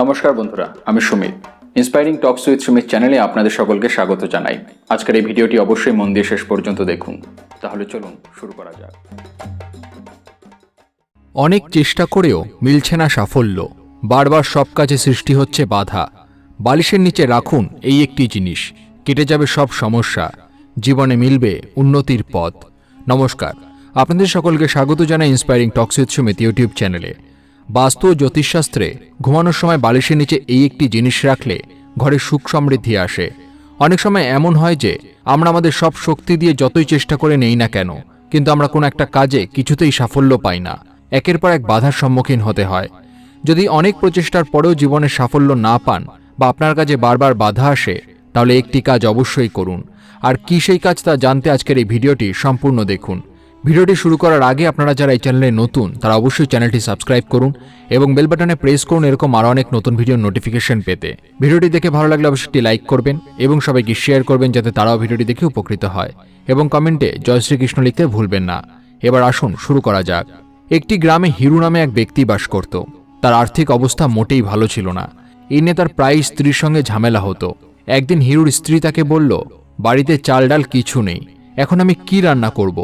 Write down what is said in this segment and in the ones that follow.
নমস্কার বন্ধুরা, আমি Sumit. Inspiring talks with Sumit চ্যানেলে আপনাদের সকলকে স্বাগত জানাই। আজকের এই ভিডিওটি অবশ্যই মন দিয়ে শেষ পর্যন্ত দেখুন। তাহলে চলুন শুরু করা যাক। অনেক চেষ্টা করেও মিলছে না সাফল্য। বারবার সব কাজে সৃষ্টি হচ্ছে বাধা। বালিশের নিচে রাখুন এই একটি জিনিস, কেটে যাবে সব সমস্যা। জীবনে মিলবে উন্নতির পথ। নমস্কার। আপনাদের সকলকে স্বাগত জানাই inspiring talks with Sumit YouTube চ্যানেলে বাস্তু ও জ্যোতিষশাস্ত্রে ঘুমানোর সময় বালিশের নিচে এই একটি জিনিস রাখলে ঘরে সুখ সমৃদ্ধি আসে। অনেক সময় এমন হয় যে, আমরা আমাদের সব শক্তি দিয়ে যতই চেষ্টা করে নেই না কেন, কিন্তু আমরা কোনো একটা কাজে কিছুতেই সাফল্য পাই না। একের পর এক বাধার সম্মুখীন হতে হয়। যদি অনেক প্রচেষ্টার পরেও জীবনে সাফল্য না পান বা আপনার কাজে বারবার বাধা আসে, তাহলে একটি কাজ অবশ্যই করুন। আর কি সেই কাজ তা জানতে আজকের এই ভিডিওটি সম্পূর্ণ দেখুন। ভিডিওটি শুরু করার আগে আপনারা যারা এই চ্যানেলে নতুন, তারা অবশ্যই চ্যানেলটি সাবস্ক্রাইব করুন এবং বেল বাটনে প্রেস করুন, এরকম আরও অনেক নতুন ভিডিওর নোটিফিকেশন পেতে। ভিডিওটি দেখে ভালো লাগলে অবশ্যই লাইক করবেন এবং সবাইকে শেয়ার করবেন যাতে তারাও ভিডিওটি দেখে উপকৃত হয়। এবং কমেন্টে জয় শ্রীকৃষ্ণ লিখতে ভুলবেন না। এবার আসুন, শুরু করা যাক। একটি গ্রামে হিরু নামে এক ব্যক্তি বাস করত। তার আর্থিক অবস্থা মোটেই ভালো ছিল না। এই নিয়ে তার প্রায় স্ত্রীর সঙ্গে ঝামেলা হতো। একদিন হিরুর স্ত্রী তাকে বলল, বাড়িতে চাল ডাল কিছু নেই। এখন আমি কি রান্না করব?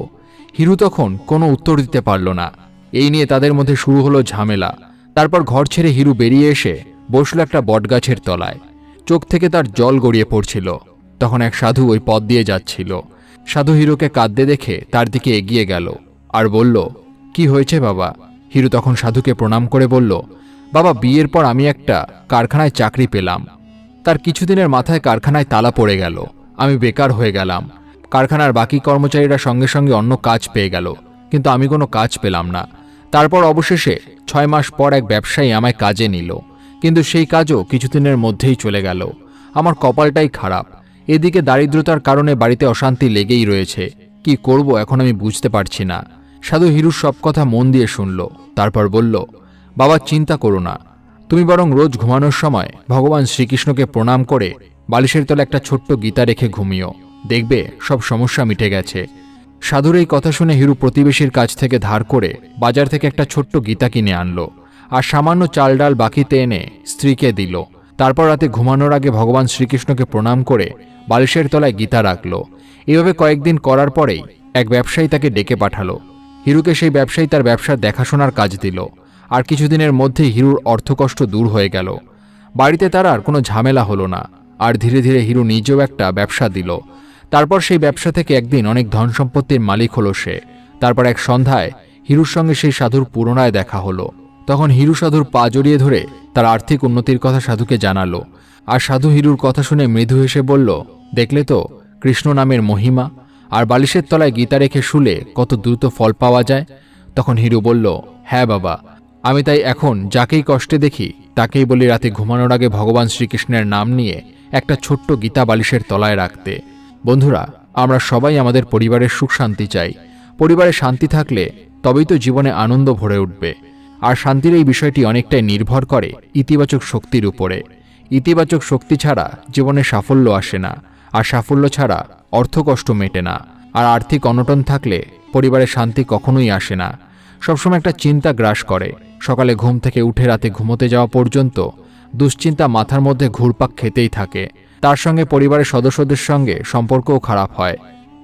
হিরু তখন কোনো উত্তর দিতে পারল না। এই নিয়ে তাদের মধ্যে শুরু হলো ঝামেলা। তারপর ঘর ছেড়ে হিরু বেরিয়ে এসে বসল একটা বটগাছের তলায়। চোখ থেকে তার জল গড়িয়ে পড়ছিল। তখন এক সাধু ওই পথ দিয়ে যাচ্ছিল। সাধু হিরুকে কাঁদতে দেখে তার দিকে এগিয়ে গেল আর বলল, কি হয়েছে বাবা? হিরু তখন সাধুকে প্রণাম করে বলল, বাবা, বিয়ের পর আমি একটা কারখানায় চাকরি পেলাম। তার কিছুদিনের মাথায় কারখানায় তালা পড়ে গেল। আমি বেকার হয়ে গেলাম। কারখানার বাকি কর্মচারীরা সঙ্গে সঙ্গে অন্য কাজ পেয়ে গেল। কিন্তু আমি কোনো কাজ পেলাম না। তারপর অবশেষে ছয় মাস পর এক ব্যবসায়ী আমায় কাজে নিল। কিন্তু সেই কাজও কিছুদিনের মধ্যেই চলে গেল। আমার কপালটাই খারাপ। এদিকে দারিদ্রতার কারণে বাড়িতে অশান্তি লেগেই রয়েছে। কি করব এখন আমি বুঝতে পারছি না। সাধু হিরুর সব কথা মন দিয়ে শুনল। তারপর বলল, বাবা, চিন্তা করো না। তুমি বরং রোজ ঘুমানোর সময় ভগবান শ্রীকৃষ্ণকে প্রণাম করে বালিশের তলে একটা ছোট্ট গীতা রেখে ঘুমিও। দেখবে সব সমস্যা মিটে গেছে। সাধুর এই কথা শুনে হিরু প্রতিবেশীর কাছ থেকে ধার করে বাজার থেকে একটা ছোট্ট গীতা কিনে আনলো আর সামান্য চাল ডাল বাকিতে এনে স্ত্রীকে দিল। তারপর রাতে ঘুমানোর আগে ভগবান শ্রীকৃষ্ণকে প্রণাম করে বালিশের তলায় গীতা রাখল। এভাবে কয়েকদিন করার পরেই এক ব্যবসায়ী তাকে ডেকে পাঠালো। হিরুকে সেই ব্যবসায়ী তার ব্যবসার দেখাশোনার কাজ দিল আর কিছুদিনের মধ্যেই হিরুর অর্থকষ্ট দূর হয়ে গেল। বাড়িতে তার আর কোনো ঝামেলা হলো না। আর ধীরে ধীরে হিরু নিজেও একটা ব্যবসা দিল। তারপর সেই ব্যবসা থেকে একদিন অনেক ধন সম্পত্তির মালিক হলো সে। তারপর এক সন্ধ্যায় হিরুর সঙ্গে সেই সাধুর পুরনায় দেখা হলো। তখন হিরু সাধুর পা জড়িয়ে ধরে তার আর্থিক উন্নতির কথা সাধুকে জানালো। আর সাধু হিরুর কথা শুনে মৃদু হেসে বলল, দেখলে তো, কৃষ্ণ নামের মহিমা, আর বালিশের তলায় গীতা রেখে শুলে কত দ্রুত ফল পাওয়া যায়? তখন হিরু বলল হ্যাঁ বাবা, আমি তাই এখন যাকেই কষ্টে দেখি, তাকেই বলি রাতে ঘুমানোর আগে ভগবান শ্রীকৃষ্ণের নাম নিয়ে একটা ছোট্ট গীতা বালিশের তলায় রাখতে। বন্ধুরা, আমরা সবাই আমাদের পরিবারের সুখ শান্তি চাই। পরিবারে শান্তি থাকলে তবেই তো জীবনে আনন্দ ভরে উঠবে। আর শান্তির এই বিষয়টি অনেকটাই নির্ভর করে ইতিবাচক শক্তির উপরে। ইতিবাচক শক্তি ছাড়া জীবনে সাফল্য আসে না, আর সাফল্য ছাড়া অর্থকষ্ট মেটে না। আর আর্থিক অনটন থাকলে পরিবারে শান্তি কখনোই আসে না। সবসময় একটা চিন্তা গ্রাস করে, সকালে ঘুম থেকে উঠে রাতে ঘুমোতে যাওয়া পর্যন্ত দুশ্চিন্তা মাথার মধ্যে ঘুরপাক খেতেই থাকে। তার সঙ্গে পরিবারের সদস্যদের সঙ্গে সম্পর্কও খারাপ হয়।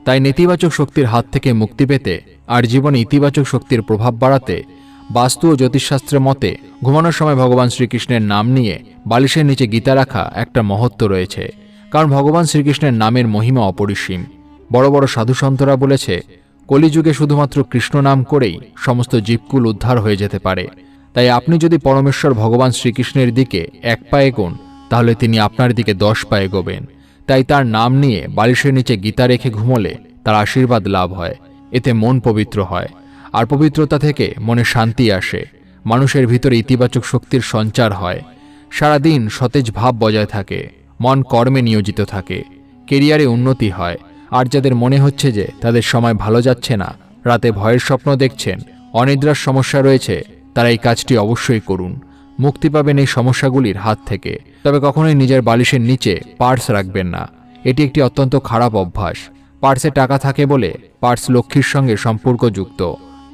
তাই নেতিবাচক শক্তির হাত থেকে মুক্তি পেতে আর জীবনে ইতিবাচক শক্তির প্রভাব বাড়াতে বাস্তু ও জ্যোতিষশাস্ত্রের মতে ঘুমানোর সময় ভগবান শ্রীকৃষ্ণের নাম নিয়ে বালিশের নিচে গীতা রাখা একটা মহত্ব রয়েছে। কারণ ভগবান শ্রীকৃষ্ণের নামের মহিমা অপরিসীম। বড় বড় সাধুসন্তরা বলেছে, কলিযুগে শুধুমাত্র কৃষ্ণ নাম করেই সমস্ত জীবকুল উদ্ধার হয়ে যেতে পারে। তাই আপনি যদি পরমেশ্বর ভগবান শ্রীকৃষ্ণের দিকে এক পায়ে গোন তাহলে তিনি আপনার দিকে দশ পায়ে গোবেন। তাই তার নাম নিয়ে বালিশের নিচে গীতা রেখে ঘুমোলে তার আশীর্বাদ লাভ হয়। এতে মন পবিত্র হয়। আর পবিত্রতা থেকে মনে শান্তি আসে। মানুষের ভিতরে ইতিবাচক শক্তির সঞ্চার হয়। সারাদিন সতেজ ভাব বজায় থাকে। মন কর্মে নিয়োজিত থাকে। কেরিয়ারে উন্নতি হয়। আর যাদের মনে হচ্ছে যে তাদের সময় ভালো যাচ্ছে না, রাতে ভয়ের স্বপ্ন দেখছেন, অনিদ্রার সমস্যা রয়েছে, তারা এই কাজটি অবশ্যই করুন। মুক্তি পাবেন এই সমস্যাগুলির হাত থেকে। তবে কখনোই নিজের বালিশের নিচে পার্স রাখবেন না। এটি একটি অত্যন্ত খারাপ অভ্যাস। পার্সে টাকা থাকে বলে পার্স লক্ষ্মীর সঙ্গে সম্পর্কযুক্ত।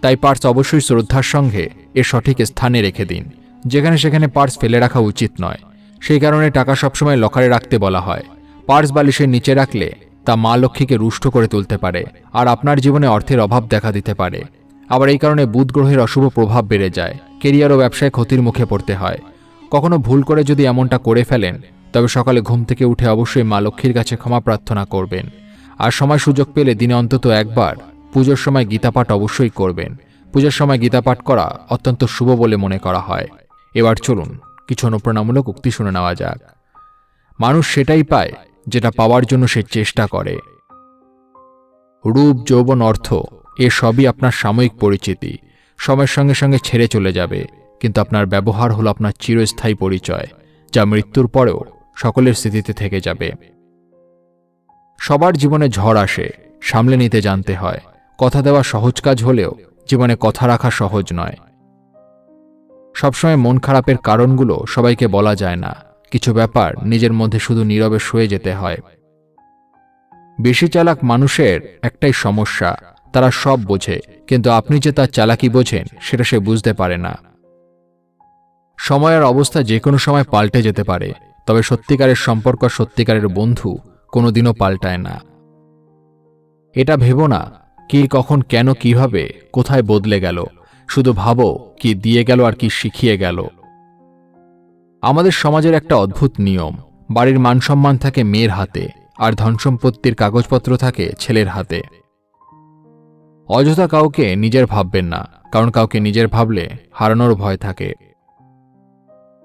তাই পার্স অবশ্যই শ্রদ্ধার সঙ্গে এর সঠিক স্থানে রেখে দিন। যেখানে সেখানে পার্স ফেলে রাখা উচিত নয়। সেই কারণে টাকা সবসময় লকারে রাখতে বলা হয়। পার্স বালিশের নিচে রাখলে তা মা লক্ষ্মীকে রুষ্ট করে তুলতে পারে। আর আপনার জীবনে অর্থের অভাব দেখা দিতে পারে। আবার এই কারণে বুধ গ্রহের অশুভ প্রভাব বেড়ে যায়। কেরিয়ার ও ব্যবসায় ক্ষতির মুখে পড়তে হয়। কখনো ভুল করে যদি এমনটা করে ফেলেন, তবে সকালে ঘুম থেকে উঠে অবশ্যই মা লক্ষ্মীর কাছে ক্ষমা প্রার্থনা করবেন। আর সময় সুযোগ পেলে দিনে অন্তত একবার পুজোর সময় গীতাপাঠ অবশ্যই করবেন। পুজোর সময় গীতাপাঠ করা অত্যন্ত শুভ বলে মনে করা হয়। এবার চলুন, কিছু অনুপ্রেরণামূলক উক্তি শুনে নেওয়া যাক। মানুষ সেটাই পায় যেটা পাওয়ার জন্য সে চেষ্টা করে। রূপ, যৌবন, অর্থ। এ সবই আপনার সাময়িক পরিচিতি। সময়ের সঙ্গে সঙ্গে ছেড়ে চলে যাবে। কিন্তু আপনার ব্যবহার হলো আপনার চিরস্থায়ী পরিচয়, যা মৃত্যুর পরেও সকলের স্মৃতিতে থেকে যাবে। সবার জীবনে ঝড় আসে, সামলে নিতে জানতে হয়। কথা দেওয়া সহজ কাজ হলেও জীবনে কথা রাখা সহজ নয়। সবসময় মন খারাপের কারণগুলো সবাইকে বলা যায় না। কিছু ব্যাপার নিজের মধ্যে শুধু নীরবে সয়ে যেতে হয়। বেশি চালাক মানুষের একটাই সমস্যা তারা সব বোঝে, কিন্তু আপনি যে তার চালাকি বোঝেন, সেটা সে বুঝতে পারে না। সময়ের অবস্থা যে কোনো সময় পাল্টে যেতে পারে, তবে সত্যিকারের সম্পর্ক সত্যিকারের বন্ধু কোনোদিনও পাল্টায় না। এটা ভেবো না, কি, কখন, কেন, কীভাবে, কোথায় বদলে গেল, শুধু ভাবো, কি দিয়ে গেল আর কি শিখিয়ে গেল। আমাদের সমাজের একটা অদ্ভুত নিয়ম, বাড়ির মানসম্মান থাকে মেয়ের হাতে, আর ধনসম্পত্তির কাগজপত্র থাকে ছেলের হাতে। অযথা কাউকে নিজের ভাববেন না, কারণ কাউকে নিজের ভাবলে হারানোর ভয় থাকে।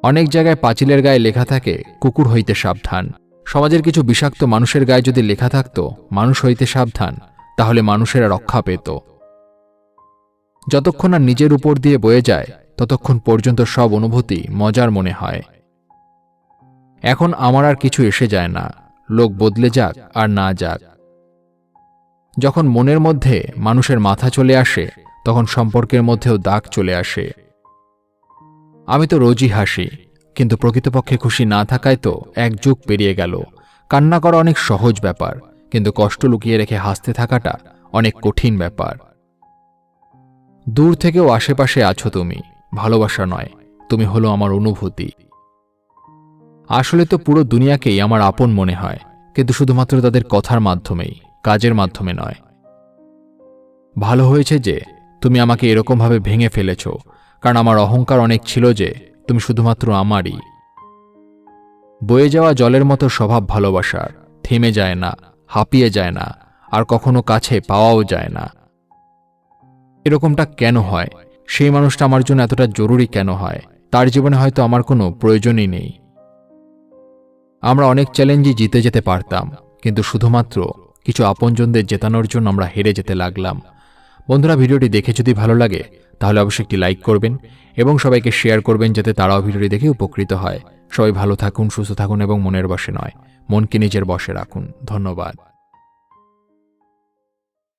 অনেক জায়গায় পাঁচিলের গায়ে লেখা থাকে, কুকুর হইতে সাবধান। সমাজের কিছু বিষাক্ত মানুষের গায়ে যদি লেখা থাকতো, মানুষ হইতে সাবধান, তাহলে মানুষেরা রক্ষা পেত। যতক্ষণ না নিজের উপর দিয়ে বয়ে যায়, ততক্ষণ পর্যন্ত সব অনুভূতি মজার মনে হয়। এখন আমার আর কিছু এসে যায় না, লোক বদলে যাক আর না যাক। যখন মনের মধ্যে মানুষের মাথা চলে আসে, তখন সম্পর্কের মধ্যেও দাগ চলে আসে। আমি তো রোজই হাসি, কিন্তু প্রকৃতপক্ষে খুশি না থাকায় তো এক যুগ পেরিয়ে গেল। কান্না করা অনেক সহজ ব্যাপার, কিন্তু কষ্ট লুকিয়ে রেখে হাসতে থাকাটা অনেক কঠিন ব্যাপার। দূর থেকেও আশেপাশে আছো তুমি, ভালোবাসা নয়, তুমি হলো আমার অনুভূতি। আসলে তো পুরো দুনিয়াকেই আমার আপন মনে হয়, কিন্তু শুধুমাত্র তাদের কথার মাধ্যমেই। কাজের মাধ্যমে নয়। ভালো হয়েছে যে, তুমি আমাকে এরকমভাবে ভেঙে ফেলেছ, কারণ আমার অহংকার অনেক ছিল যে, তুমি শুধুমাত্র আমারই। বয়ে যাওয়া জলের মতো স্বভাব ভালোবাসার, থেমে যায় না, হাঁপিয়ে যায় না, আর কখনো কাছে পাওয়াও যায় না। এরকমটা কেন হয়? সেই মানুষটা আমার জন্য এতটা জরুরি কেন হয়? তার জীবনে হয়তো আমার কোনো প্রয়োজনই নেই। আমরা অনেক চ্যালেঞ্জই জিতে যেতে পারতাম, কিন্তু শুধুমাত্র কিছু আপনজনদের জেতানোর জন্য আমরা হেরে যেতে লাগলাম। বন্ধুরা, ভিডিওটি দেখে যদি ভালো লাগে, তাহলে অবশ্যই একটি লাইক করবেন এবং সবাইকে শেয়ার করবেন যাতে তারাও ভিডিওটি দেখে উপকৃত হয়। সবাই ভালো থাকুন, সুস্থ থাকুন এবং মনের বসে নয়। মনকে নিজের বসে রাখুন। ধন্যবাদ।